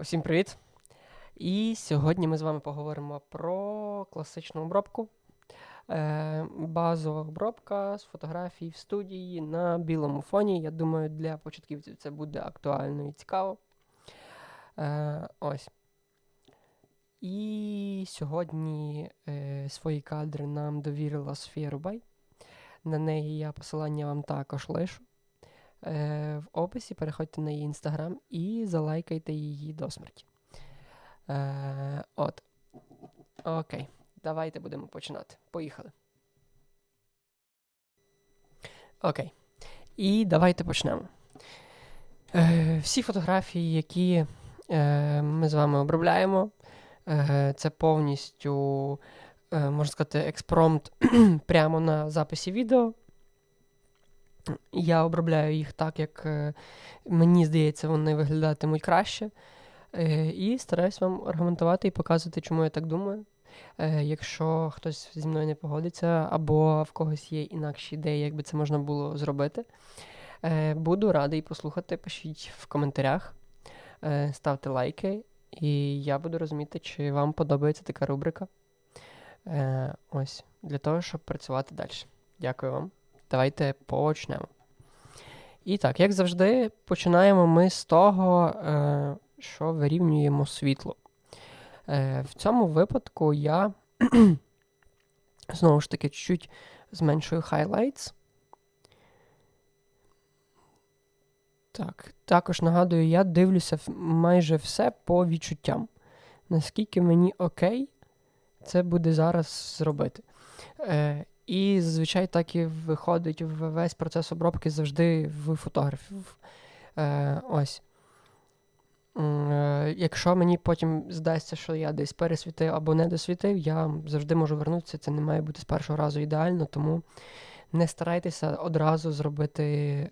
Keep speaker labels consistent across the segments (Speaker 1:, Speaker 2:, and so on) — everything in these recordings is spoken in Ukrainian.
Speaker 1: Усім привіт! І сьогодні ми з вами поговоримо про класичну обробку. Е, базова обробка з фотографій в студії на білому фоні. Я думаю, для початківців це буде актуально і цікаво. Е, ось. І сьогодні е, свої кадри нам довірила Сферубай. На неї я посилання вам також лишу. Е, в описі переходьте на її інстаграм і залайкайте її до смерті. Е, от. Окей. Давайте будемо починати. Поїхали. Окей. І давайте почнемо. Е, всі фотографії, які ми з вами обробляємо, це повністю, можна сказати, експромт прямо на записі відео. Я обробляю їх так, як е, мені здається, вони виглядатимуть краще. Е, і стараюсь вам аргументувати і показувати, чому я так думаю. Е, якщо хтось зі мною не погодиться, або в когось є інакші ідеї, як би це можна було зробити. Буду радий послухати, пишіть в коментарях, ставте лайки, і я буду розуміти, чи вам подобається така рубрика. Ось, для того, щоб працювати далі. Дякую вам. Давайте почнемо. І так, як завжди, починаємо ми з того, е, що вирівнюємо світло. Е, В цьому випадку я знову ж таки чуть-чуть зменшую highlights. Так, також нагадую, я дивлюся майже все по відчуттям. Наскільки мені окей, це буде зараз зробити. Е, і зазвичай так і виходить весь процес обробки завжди в фотографів. Е, ось. Е, Якщо мені потім здасться, що я десь пересвітив або не досвітив, я завжди можу вернутися. Це не має бути з першого разу ідеально, тому не старайтеся одразу зробити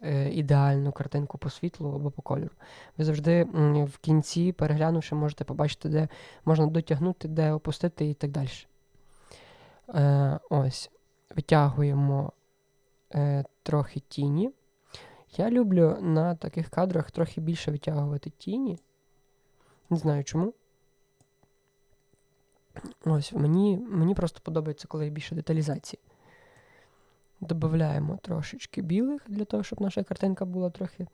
Speaker 1: е, ідеальну картинку по світлу або по кольору. Ви завжди в кінці, переглянувши, можете побачити, де можна дотягнути, де опустити і так далі. Е, ось витягуємо е, трохи тіні. Я люблю на таких кадрах трохи більше витягувати тіні. Не знаю чому. Ось, мені, мені просто подобається, коли є більше деталізації. Додаємо трошечки білих для того, щоб наша картинка була трохи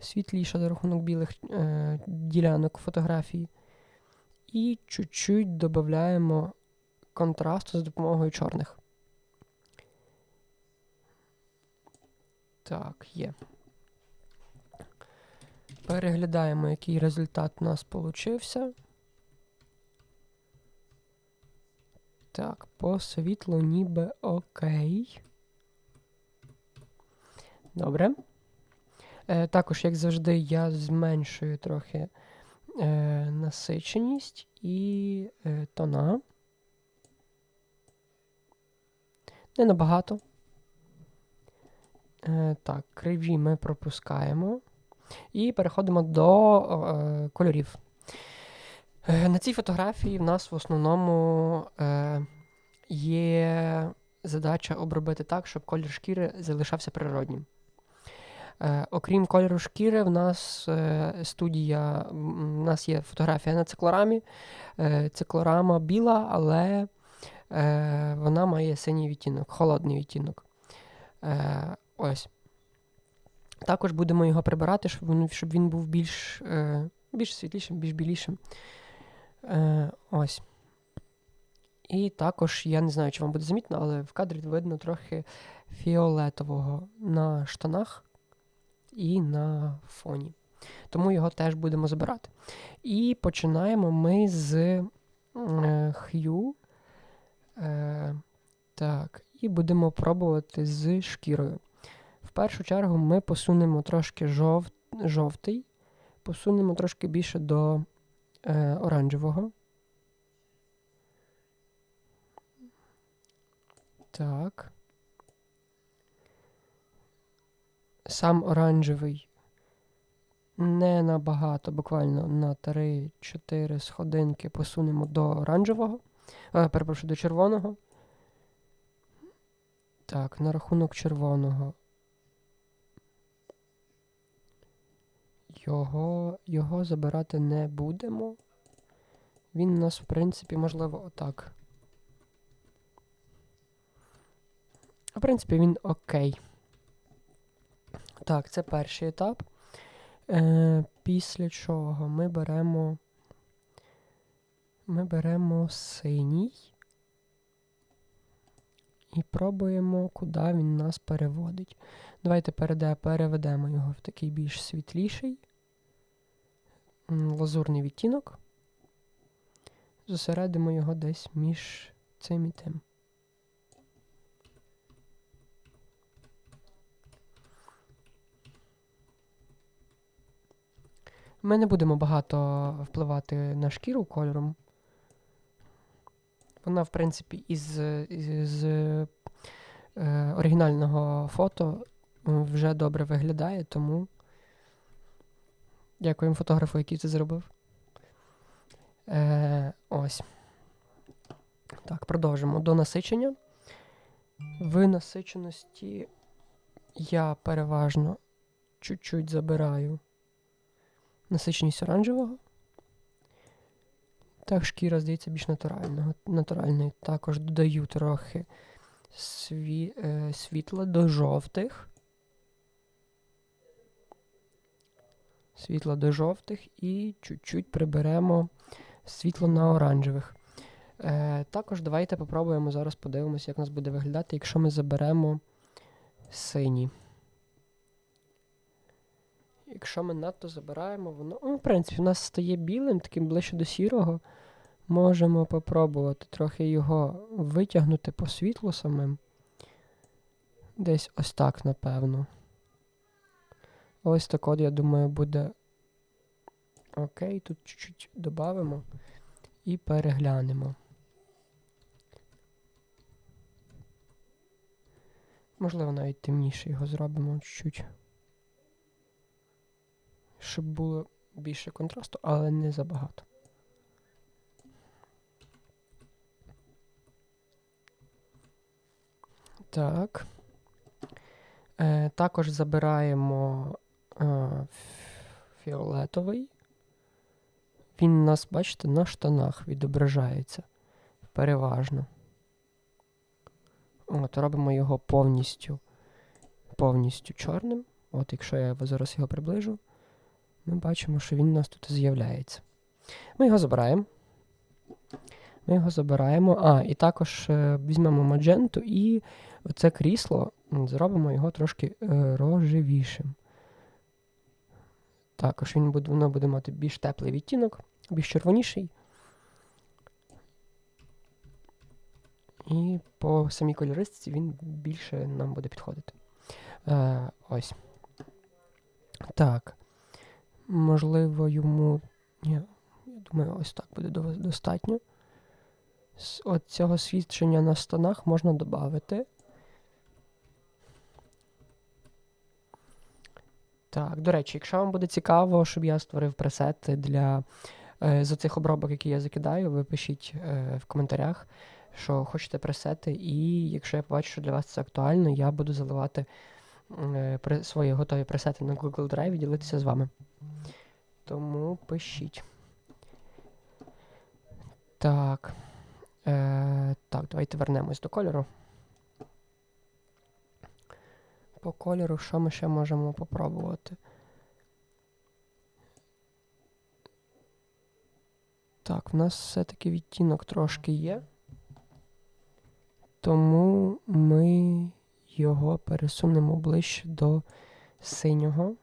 Speaker 1: світліша за рахунок білих е, ділянок фотографії. І чуть-чуть додаємо контрасту за допомогою чорних. Так, є. Переглядаємо, який результат у нас получився. Так, по світлу ніби окей. Добре. Е, також, як завжди, я зменшую трохи е, насиченість і е, тона. Не набагато. Е, так, криві ми пропускаємо. І переходимо до е, кольорів. Е, на цій фотографії в нас в основному е, є задача обробити так, щоб колір шкіри залишався природнім. Е, окрім кольору шкіри, в нас е, студія, в нас є фотографія на циклорамі. Е, циклорама біла, але е, вона має синій відтінок, холодний відтінок. Е, ось. Також будемо його прибирати, щоб він, щоб він був більш, е, більш світлішим, більш білішим. Е, ось. І також, я не знаю, чи вам буде замітно, але в кадрі видно трохи фіолетового на штанах і на фоні. Тому його теж будемо забирати. І починаємо ми з е, хью. Е, так, і будемо пробувати з шкірою. Першу чергу ми посунемо трошки жов... жовтий, посунемо трошки більше до е, оранжевого. Так. Сам оранжевий не набагато, буквально на 3-4 сходинки посунемо до оранжевого. Е, перепрошую, до червоного. Так, на рахунок червоного. Його, його забирати не будемо. Він у нас, в принципі, можливо, отак. В принципі, він окей. Так, це перший етап. Е, Після чого ми беремо. Ми беремо синій. І пробуємо, куди він нас переводить. Давайте переведемо його в такий більш світліший. Лазурний відтінок. Зосередимо його десь між цим і тим. Ми не будемо багато впливати на шкіру кольором. Вона, в принципі, із, із е, оригінального фото вже добре виглядає, тому дякуємо фотографу, який це зробив. Е, ось. Так, продовжимо до насичення. В насиченості я переважно чуть-чуть забираю насиченість оранжевого. Так, шкіра, здається, більш натурального, натуральної. Також додаю трохи сві, е, світла до жовтих. Світло до жовтих і чуть-чуть приберемо світло на оранжевих. Е, також давайте попробуємо зараз подивимося, як у нас буде виглядати, якщо ми заберемо сині. Якщо ми надто забираємо, воно. Ну, в принципі, у нас стає білим, таким ближче до сірого. Можемо попробувати трохи його витягнути по світлу самим. Десь ось так, напевно. Ось так от, я думаю, буде. Окей, тут чуть-чуть додамо і переглянемо. Можливо, навіть темніше його зробимо чуть-чуть. Щоб було більше контрасту, але не забагато. Так. Е, також забираємо фіолетовий. Він у нас, бачите, на штанах відображається переважно. От, робимо його повністю, повністю чорним. От, якщо я зараз його приближу, ми бачимо, що він у нас тут з'являється. Ми його забираємо. Ми його забираємо. А, і також е, візьмемо мадженту і оце крісло зробимо його трошки е, рожевішим. Також він буде, воно буде мати більш теплий відтінок, більш червоніший. І по самій кольористиці він більше нам буде підходити. Е, ось. Так. Можливо, йому. Ні, я думаю, ось так буде достатньо. З от цього свідчення на стонах можна додати. Так, до речі, якщо вам буде цікаво, щоб я створив пресети для е, з оцих обробок, які я закидаю, ви пишіть е, в коментарях, що хочете пресети, і якщо я побачу, що для вас це актуально, я буду заливати е, при, свої готові пресети на Google Drive і ділитися з вами. Тому пишіть. Так. Е, так, давайте вернемось до кольору. По кольору, що ми ще можемо попробувати? Так, в нас все-таки відтінок трошки є. Тому ми його пересунемо ближче до синього.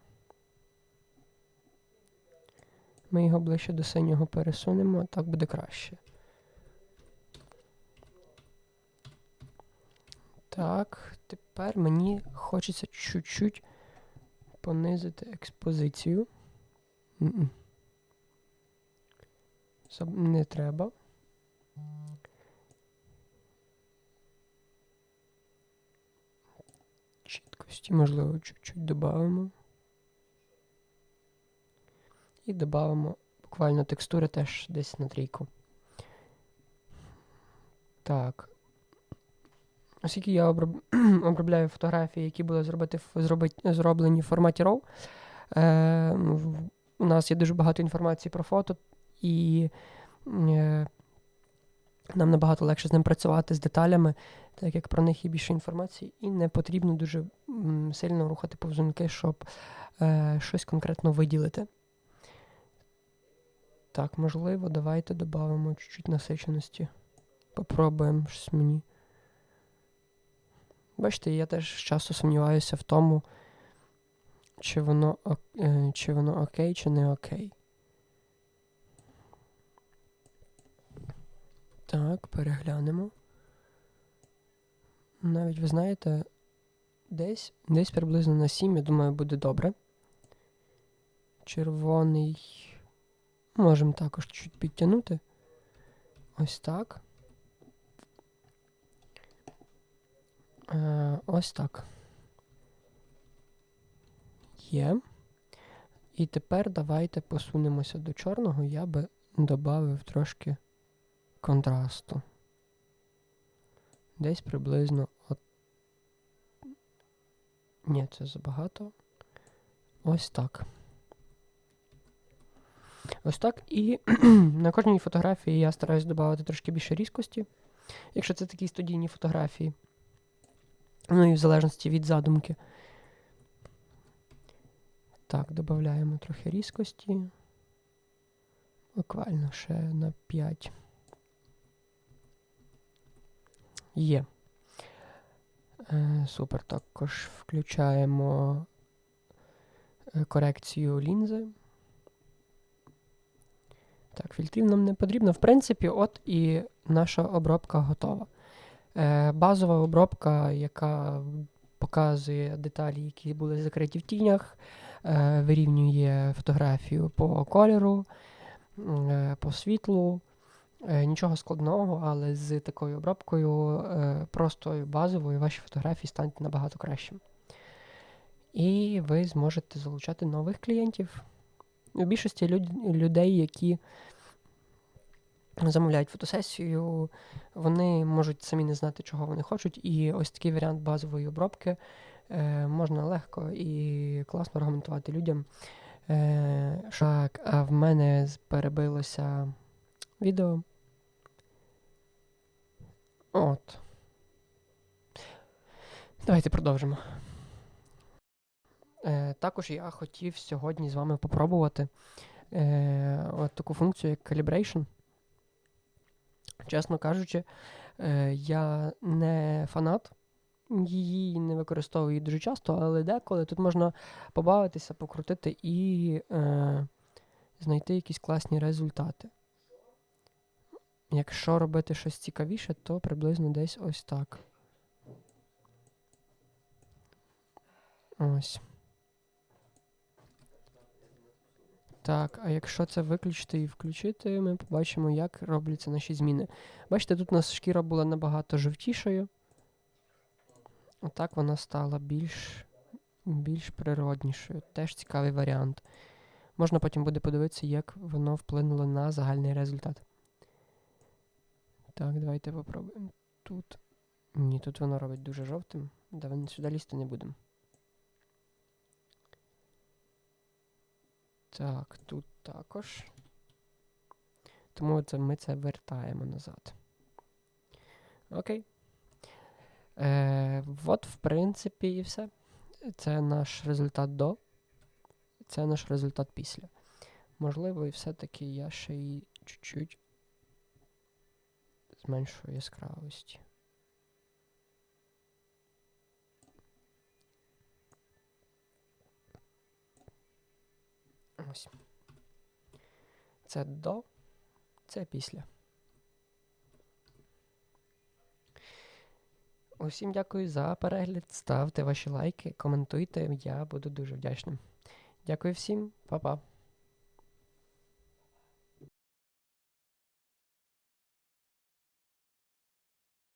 Speaker 1: Ми його ближче до синього пересунемо, так буде краще. Так, тепер мені хочеться чуть-чуть понизити експозицію. М-м. Не треба. Чіткості, можливо, чуть-чуть додамо. І додамо буквально текстури теж десь на трійку. Так. Оскільки я оброб... обробляю фотографії, які були зробити, зробить, зроблені в форматі RAW, Е, У нас є дуже багато інформації про фото, і е, нам набагато легше з ним працювати з деталями, так як про них є більше інформації, і не потрібно дуже сильно рухати повзунки, щоб е, щось конкретно виділити. Так, можливо, давайте додамо чуть-чуть насиченості. Попробуємо щось мені. Бачите, я теж часто сумніваюся в тому, чи воно, е, чи воно окей, чи не окей. Так, переглянемо. Навіть ви знаєте, десь, десь приблизно на 7, я думаю, буде добре. Червоний. Можемо також чуть підтягнути. Ось так. Е, ось так. Є. І тепер давайте посунемося до чорного. Я би додав трошки контрасту. Десь приблизно от. Ні, це забагато. Ось так. Ось так. І на кожній фотографії я стараюсь додати трошки більше різкості, якщо це такі студійні фотографії. Ну і в залежності від задумки. Так, додаємо трохи різкості. Буквально ще на 5. Є. Е, супер. Також включаємо е, корекцію лінзи. Так, фільтрів нам не потрібно. В принципі, от і наша обробка готова. Е, базова обробка, яка показує деталі, які були закриті в тінях, е, вирівнює фотографію по кольору, е, по світлу. Нічого складного, але з такою обробкою, простою базовою, ваші фотографії стануть набагато кращими. І ви зможете залучати нових клієнтів. У більшості людей, які замовляють фотосесію, вони можуть самі не знати, чого вони хочуть. І ось такий варіант базової обробки е, можна легко і класно аргументувати людям. Е, так, а в мене перебилося відео. От. Давайте продовжимо. Е, також я хотів сьогодні з вами попробувати е, от таку функцію, як Calibration. Чесно кажучи, е, я не фанат її, не використовую дуже часто, але деколи тут можна побавитися, покрутити і е, знайти якісь класні результати. Якщо робити щось цікавіше, то приблизно десь ось так. Ось. Так, а якщо це виключити і включити, ми побачимо, як робляться наші зміни. Бачите, тут у нас шкіра була набагато жовтішою. Отак вона стала більш, більш природнішою. Теж цікавий варіант. Можна потім буде подивитися, як воно вплинуло на загальний результат. Так, давайте попробуємо. Тут. Ні, тут воно робить дуже жовтим. Давай сюди лізти не будемо. Так, тут також. Тому це ми це вертаємо назад. Окей. Е, от, в принципі, і все. Це наш результат до. Це наш результат після. Можливо, і все-таки я ще й чуть-чуть зменшую яскравості. Ось. Це до, це після. Усім дякую за перегляд. Ставте ваші лайки, коментуйте. Я буду дуже вдячним. Дякую всім, па-па.